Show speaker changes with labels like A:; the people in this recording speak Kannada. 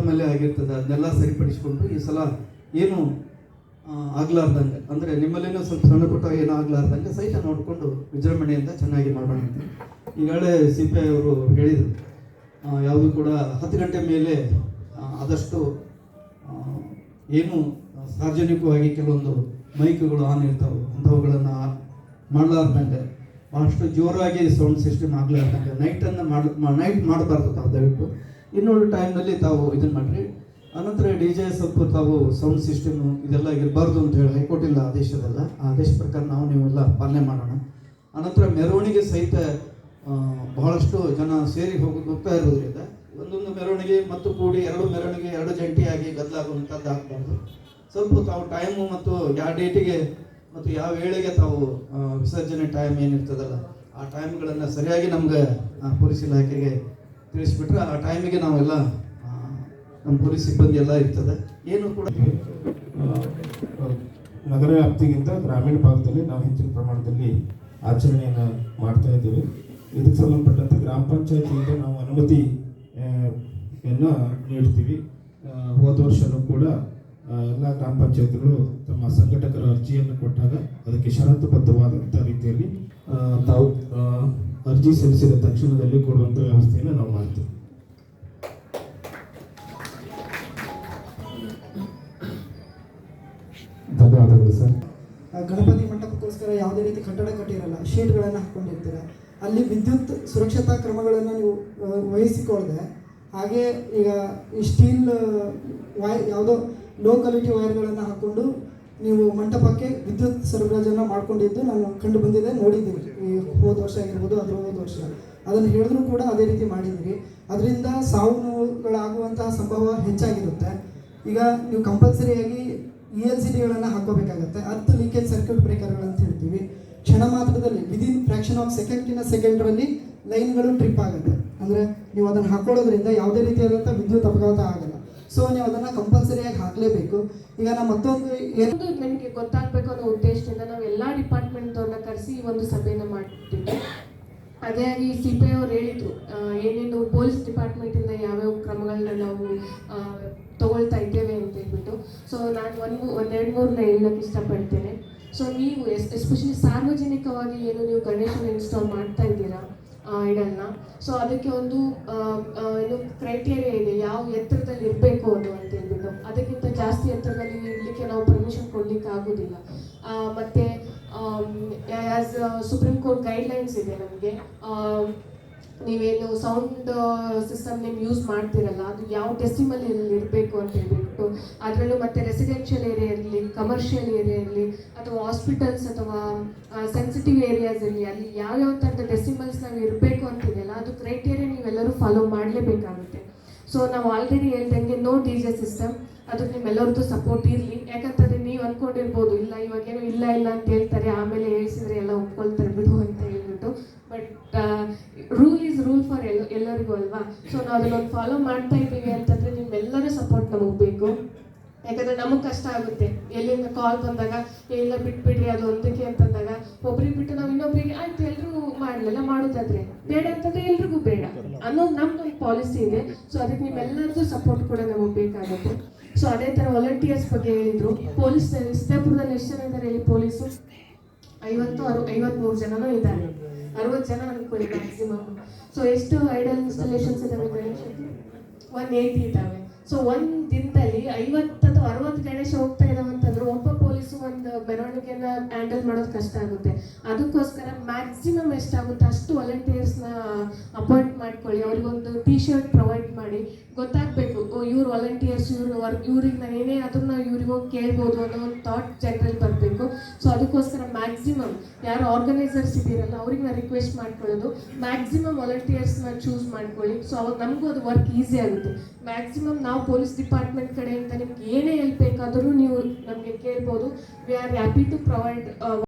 A: ವೈಫಲ್ಯ ಆಗಿರ್ತದೆ, ಅದನ್ನೆಲ್ಲ ಸರಿಪಡಿಸ್ಕೊಂಡು ಈ ಸಲ ಏನು ಆಗ್ಲಾರ್ದಂಗೆ, ಅಂದರೆ ನಿಮ್ಮಲ್ಲೇನೋ ಸ್ವಲ್ಪ ಸಣ್ಣ ಪುಟ್ಟ ಏನೂ ಆಗ್ಲಾರ್ದಂಗೆ ಸಹಿತ ನೋಡಿಕೊಂಡು ವಿಜೃಂಭಣೆಯಿಂದ ಚೆನ್ನಾಗಿ ಮಾಡೋಣ ಅಂತ. ಈಗಾಗಲೇ ಸಿ ಪಿ ಐ ಅವರು ಹೇಳಿದರು ಯಾವುದು ಕೂಡ ಹತ್ತು ಗಂಟೆ ಮೇಲೆ ಆದಷ್ಟು ಏನು ಸಾರ್ವಜನಿಕವಾಗಿ ಕೆಲವೊಂದು ಮೈಕ್ಗಳು ಆನ್ ಇರ್ತಾವೆ, ಅಂಥವುಗಳನ್ನು ಮಾಡಲಾರ್ದಂಗೆ ಭಾಳಷ್ಟು ಜೋರಾಗಿ ಸೌಂಡ್ ಸಿಸ್ಟಮ್ ಆಗಲಾರ್ದಂಗೆ, ನೈಟನ್ನು ಮಾಡಿ ನೈಟ್ ಮಾಡಬಾರ್ದು ದಯವಿಟ್ಟು. ಇನ್ನೊಂದು ಟೈಮ್ನಲ್ಲಿ ತಾವು ಇದನ್ನು ಮಾಡಿರಿ. ಅನಂತರ ಡಿ ಜೆ ಸ್ವಲ್ಪ ತಾವು ಸೌಂಡ್ ಸಿಸ್ಟಮು ಇದೆಲ್ಲ ಇರಬಾರ್ದು ಅಂತ ಹೇಳಿ ಹೈಕೋರ್ಟಿಂದ ಆದೇಶದಲ್ಲ ಆ ಆದೇಶ ಪ್ರಕಾರ ನಾವು ನೀವೆಲ್ಲ ಪಾಲನೆ ಮಾಡೋಣ. ಅನಂತರ ಮೆರವಣಿಗೆ ಸಹಿತ ಬಹಳಷ್ಟು ಜನ ಸೇರಿ ಹೋಗಿ, ಹೋಗ್ತಾ ಇರೋದ್ರಿಂದ ಒಂದೊಂದು ಮೆರವಣಿಗೆ ಮತ್ತು ಕೂಡಿ ಎರಡು ಮೆರವಣಿಗೆ, ಎರಡು ಜಂಟಿಯಾಗಿ ಗದ್ದಲಾಗುವಂಥದ್ದು ಆಗಬಾರ್ದು. ಸ್ವಲ್ಪ ತಾವು ಟೈಮು ಮತ್ತು ಯಾವ ಡೇಟಿಗೆ ಮತ್ತು ಯಾವ ವೇಳೆಗೆ ತಾವು ವಿಸರ್ಜನೆ ಟೈಮ್ ಏನಿರ್ತದಲ್ಲ, ಆ ಟೈಮ್ಗಳನ್ನು ಸರಿಯಾಗಿ ನಮ್ಗೆ ಪೊಲೀಸ್ ಇಲಾಖೆಗೆ ತಿಳಿಸ್ಬಿಟ್ರೆ ಆ ಟೈಮಿಗೆ ನಾವೆಲ್ಲ ನಮ್ಮ ಪೊಲೀಸ್ ಸಿಬ್ಬಂದಿ ಎಲ್ಲ ಇರ್ತದೆ. ಏನು ಕೂಡ
B: ನಗರ ವ್ಯಾಪ್ತಿಗಿಂತ ಗ್ರಾಮೀಣ ಭಾಗದಲ್ಲಿ ನಾವು ಹೆಚ್ಚಿನ ಪ್ರಮಾಣದಲ್ಲಿ ಆಚರಣೆಯನ್ನು ಮಾಡ್ತಾ ಇದ್ದೀವಿ. ಇದಕ್ಕೆ ಸಂಬಂಧಪಟ್ಟಂತೆ ಗ್ರಾಮ ಪಂಚಾಯತಿಯಿಂದ ನಾವು ಅನುಮತಿ ಯನ್ನು ನೀಡ್ತೀವಿ. ಹೋದ ವರ್ಷನೂ ಕೂಡ ಎಲ್ಲ ಗ್ರಾಮ ಪಂಚಾಯತ್ಗಳು ತಮ್ಮ ಸಂಘಟಕರ ಅರ್ಜಿಯನ್ನು ಕೊಟ್ಟಾಗ ಅದಕ್ಕೆ ಷರತ್ತುಬದ್ಧವಾದಂಥ ರೀತಿಯಲ್ಲಿ ತಾವು ಅರ್ಜಿ ಸಲ್ಲಿಸಿದ ತಕ್ಷಣದಲ್ಲಿ ಕೊಡುವಂಥ
C: ಗಣಪತಿ ಮಂಟಪಕ್ಕೋಸ್ಕರ ಯಾವುದೇ ರೀತಿ ಕಟ್ಟಡ ಕಟ್ಟಿರಲ್ಲ, ಶೀಟ್ಗಳನ್ನು ಹಾಕ್ಕೊಂಡಿರ್ತೀರ ಅಲ್ಲಿ ವಿದ್ಯುತ್ ಸುರಕ್ಷತಾ ಕ್ರಮಗಳನ್ನು ನೀವು ವಹಿಸಿಕೊಳ್ಳದೆ, ಹಾಗೆ ಈಗ ಈ ಸ್ಟೀಲ್ ವಾಯ್ ಯಾವುದೋ ಲೋ ಕ್ವಾಲಿಟಿ ವೈರ್ಗಳನ್ನು ಹಾಕ್ಕೊಂಡು ನೀವು ಮಂಟಪಕ್ಕೆ ವಿದ್ಯುತ್ ಸರಬರಾಜನ್ನು ಮಾಡ್ಕೊಂಡಿದ್ದು ನಾನು ಕಂಡು ಬಂದಿದೆ, ನೋಡಿದ್ದೀನಿ. ಈ ಹೋದ ವರ್ಷ ಆಗಿರ್ಬೋದು ಅದ್ರ ಹೋದ ವರ್ಷ. ಅದನ್ನು ಹೇಳಿದ್ರು ಕೂಡ ಅದೇ ರೀತಿ ಮಾಡಿದ್ದೀರಿ. ಅದರಿಂದ ಸಾವು ನೋವುಗಳಾಗುವಂತಹ ಸಂಭವ ಹೆಚ್ಚಾಗಿರುತ್ತೆ. ಈಗ ನೀವು ಕಂಪಲ್ಸರಿಯಾಗಿ ಇ ಎಲ್ ಸಿ ಡಿಗಳನ್ನು ಹಾಕೋಬೇಕಾಗತ್ತೆ ಹತ್ತು ಲೀಕೇಜ್ ಸರ್ಕ್ಯೂಟ್ ಬ್ರೇಕರ್ಗಳು ಅಂತ ಹೇಳ್ತೀವಿ. ಕ್ಷಣ ಮಾತ್ರದಲ್ಲಿ ವಿದಿನ್ ಫ್ರಾಕ್ಷನ್ ಆಫ್ ಸೆಕೆಂಡಿನ ಸೆಕೆಂಡ್ರಲ್ಲಿ ಲೈನ್ಗಳು ಟ್ರಿಪ್ ಆಗುತ್ತೆ. ಅಂದರೆ ನೀವು ಅದನ್ನು ಹಾಕೊಳ್ಳೋದ್ರಿಂದ ಯಾವುದೇ ರೀತಿಯಾದಂಥ ವಿದ್ಯುತ್ ಅಪಘಾತ ಆಗಲ್ಲ. ಸೊ ನೀವು ಅದನ್ನು ಕಂಪಲ್ಸರಿಯಾಗಿ ಹಾಕಲೇಬೇಕು. ಈಗ ನಾವು ಮತ್ತೊಂದು
D: ಒಂದು ನನಗೆ ಗೊತ್ತಾಗಬೇಕು ಅನ್ನೋ ಉದ್ದೇಶದಿಂದ ನಾವು ಎಲ್ಲ ಡಿಪಾರ್ಟ್ಮೆಂಟ್ದವ್ರನ್ನ ಕರೆಸಿ ಈ ಒಂದು ಸಭೆಯನ್ನು ಮಾಡ್ತೀವಿ. ಅದೇ ಆಗಿ ಸಿ ಪಿ ಐ ಅವ್ರು ಹೇಳಿದ್ರು ಏನೇನು ಪೊಲೀಸ್ ಡಿಪಾರ್ಟ್ಮೆಂಟಿಂದ ಯಾವ್ಯಾವ ಕ್ರಮಗಳನ್ನ ನಾವು ಆ, ತಗೊಳ್ತಾ ಇದ್ದೇವೆ ಅಂತ ಹೇಳ್ಬಿಟ್ಟು ಸೊ ನಾನು ಒಂದು ಒಂದೆರಡು ಮೂರನ್ನ ಹೇಳಕ್ಕೆ ಇಷ್ಟಪಡ್ತೇನೆ. ಸೊ ನೀವು ಎಸ್ ಎಸ್ಪೆಷಲಿ ಸಾರ್ವಜನಿಕವಾಗಿ ಏನು ನೀವು ಗಣೇಶನ ಇನ್ಸ್ಟಾಲ್ ಮಾಡ್ತಾ ಇದ್ದೀರಾ ಇಡಲ್ನ ಸೊ ಅದಕ್ಕೆ ಒಂದು ಏನು ಕ್ರೈಟೇರಿಯಾ ಇದೆ, ಯಾವ ಎತ್ತರದಲ್ಲಿ ಇರಬೇಕು ಅದು ಅಂತ ಹೇಳ್ಬಿಟ್ಟು. ಅದಕ್ಕಿಂತ ಜಾಸ್ತಿ ಎತ್ತರದಲ್ಲಿ ಇರಲಿಕ್ಕೆ ನಾವು ಪರ್ಮಿಷನ್ ಕೊಡ್ಲಿಕ್ಕೆ ಆಗೋದಿಲ್ಲ. ಮತ್ತು ಮತ್ತೆ ಆ್ಯಸ್ ಸುಪ್ರೀಂ ಕೋರ್ಟ್ ಗೈಡ್ಲೈನ್ಸ್ ಇದೆ ನಮಗೆ. ನೀವೇನು ಸೌಂಡ್ ಸಿಸ್ಟಮ್ ನೀವು ಯೂಸ್ ಮಾಡ್ತಿರಲ್ಲ, ಅದು ಯಾವ ಡೆಸಿಮಲ್ ಇರಬೇಕು ಅಂತ ಹೇಳ್ಬಿಟ್ಟು, ಅದರಲ್ಲೂ ಮತ್ತೆ ರೆಸಿಡೆನ್ಷಿಯಲ್ ಏರಿಯಾ ಇರಲಿ ಕಮರ್ಷಿಯಲ್ ಏರಿಯಾ ಇರಲಿ ಅಥವಾ ಹಾಸ್ಪಿಟಲ್ಸ್ ಅಥವಾ ಸೆನ್ಸಿಟಿವ್ ಏರಿಯಾಸ್ ಇರಲಿ, ಅಲ್ಲಿ ಯಾವ್ಯಾವ ಥರದ ಡೆಸಿಮಲ್ಸ್ ನಾವು ಇರಬೇಕು ಅಂತಿದೆಯಲ್ಲ ಅದು ಕ್ರೈಟೇರಿಯಾ ನೀವೆಲ್ಲರೂ ಫಾಲೋ ಮಾಡಲೇಬೇಕಾಗುತ್ತೆ. ಸೊ ನಾವು ಆಲ್ರೆಡಿ ಹೇಳ್ದಂಗೆ ನೋ ಡಿ ಜೆ ಸಿಸ್ಟಮ್ ಅದಕ್ಕೆ ನಿಮ್ಮೆಲ್ಲರದ್ದು ಸಪೋರ್ಟ್ ಇರಲಿ. ಯಾಕಂತಂದ್ರೆ ನೀವು ಅಂದ್ಕೊಂಡಿರ್ಬೋದು ಇಲ್ಲ, ಇವಾಗೇನು ಇಲ್ಲ ಇಲ್ಲ ಅಂತ ಹೇಳ್ತಾರೆ, ಆಮೇಲೆ ಹೇಳ್ಸಿದ್ರೆ ಎಲ್ಲ ಒಪ್ಕೊಳ್ತಾರೆ. ಎಲ್ಲರಿಗೂ ಅಲ್ವಾ? ಸೊ ನಾವು ಅದನ್ನೊಂದು ಫಾಲೋ ಮಾಡ್ತಾ ಇದ್ದೀವಿ ಅಂತಂದ್ರೆ ನಿಮ್ಮೆಲ್ಲರ ಸಪೋರ್ಟ್ ನಮಗೆ ಬೇಕು. ಯಾಕಂದ್ರೆ ನಮಗೆ ಕಷ್ಟ ಆಗುತ್ತೆ. ಎಲ್ಲಿಂದ ಕಾಲ್ ಬಂದಾಗ ಎಲ್ಲ ಬಿಟ್ಬಿಡ್ರಿ ಅದು ಒಂದಕ್ಕೆ ಅಂತಂದಾಗ, ಒಬ್ರಿಗೆ ಬಿಟ್ಟು ನಾವು ಇನ್ನೊಬ್ರಿಗೆ, ಆಯ್ತು ಎಲ್ರಿಗೂ ಮಾಡಲಿಲ್ಲ, ಮಾಡೋದಾದ್ರೆ. ಬೇಡ ಅಂತಂದ್ರೆ ಎಲ್ರಿಗೂ ಬೇಡ. ಅನ್ನೋದು ನಮ್ದೊಂದು ಪಾಲಿಸಿ ಇದೆ. ಸೊ ಅದಕ್ಕೆ ನಿಮ್ಮೆಲ್ಲರದ್ದು ಸಪೋರ್ಟ್ ಕೂಡ ನಮಗೆ ಬೇಕಾಗುತ್ತೆ. ಸೊ ಅದೇ ತರ ವಾಲಂಟಿಯರ್ಸ್ ಬಗ್ಗೆ ಹೇಳಿದ್ರು. ಪೊಲೀಸ್ ಸಿದ್ದಾಪುರದಲ್ಲಿ ಎಷ್ಟು ಜನ ಇದ್ದಾರೆ ಇಲ್ಲಿ ಪೊಲೀಸು? ಐವತ್ತು ಅರು ಐವತ್ಮೂರು ಜನನೂ ಇದ್ದಾರೆ. ಅರವತ್ತು ಜನ ಅನ್ಕೊಳ್ಳಿ ಮ್ಯಾಕ್ಸಿಮಮ್ ಸೊ ಎಷ್ಟು ಐಡಲ್ ಇನ್ಸ್ಟಾಲೇಷನ್ಸ್ ಇದಾವೆ ಗಣೇಶ ಒನ್ ಏಯ್ಟಿ ಇದ್ದಾವೆ ಸೊ ಒಂದ್ ದಿನದಲ್ಲಿ ಐವತ್ತು ಅಥವಾ ಅರವತ್ತು ಗಣೇಶ ಹೋಗ್ತಾ ಇದಾವೆ ಅಂತಂದ್ರೆ ಒಬ್ಬ ಪೊಲೀಸು ಒಂದು ಮೆರವಣಿಗೆನ ಹ್ಯಾಂಡಲ್ ಮಾಡೋದು ಕಷ್ಟ ಆಗುತ್ತೆ. ಅದಕ್ಕೋಸ್ಕರ ಮ್ಯಾಕ್ಸಿಮಮ್ ಎಷ್ಟಾಗುತ್ತೆ ಅಷ್ಟು ವಾಲಂಟಿಯರ್ಸ್ನ ಅಪಾಯಿಂಟ್ ಮಾಡ್ಕೊಳ್ಳಿ. ಅವ್ರಿಗೊಂದು ಟಿ ಶರ್ಟ್ ಪ್ರೊವೈಡ್ ಮಾಡಿ. ಗೊತ್ತಾಗಬೇಕು ಇವ್ರು ವಾಲಂಟಿಯರ್ಸ್ ಇವ್ರು ವರ್ಕ್ ಇವ್ರಿಗೆ ನಾನು ಏನೇ ಆದ್ರೂ ನಾವು ಇವ್ರಿಗೆ ಹೋಗಿ ಕೇಳ್ಬೋದು ಅನ್ನೋ ಒಂದು ಥಾಟ್ ಜನರಲ್ಲಿ ಯಾರು ಆರ್ಗನೈಸರ್ಸ್ ಇದ್ದೀರಲ್ಲ ಅವ್ರಿಗೆ ನಾನು ರಿಕ್ವೆಸ್ಟ್ ಮಾಡ್ಕೊಳ್ಳೋದು. ಮ್ಯಾಕ್ಸಿಮಮ್ ವಾಲಂಟಿಯರ್ಸ್ನ ಚೂಸ್ ಮಾಡ್ಕೊಳ್ಳಿ. ಸೊ ಅವಾಗ ನಮಗೂ ಅದು ವರ್ಕ್ ಈಸಿ ಆಗುತ್ತೆ. ಮ್ಯಾಕ್ಸಿಮಮ್ ನಾವು ಪೊಲೀಸ್ ಡಿಪಾರ್ಟ್ಮೆಂಟ್ ಕಡೆಯಿಂದ ನಿಮ್ಗೆ ಏನೇ ಹೆಲ್ಪ್ ಬೇಕಾದರೂ ನೀವು ನಮಗೆ ಕೇಳ್ಬೋದು. We are happy to provide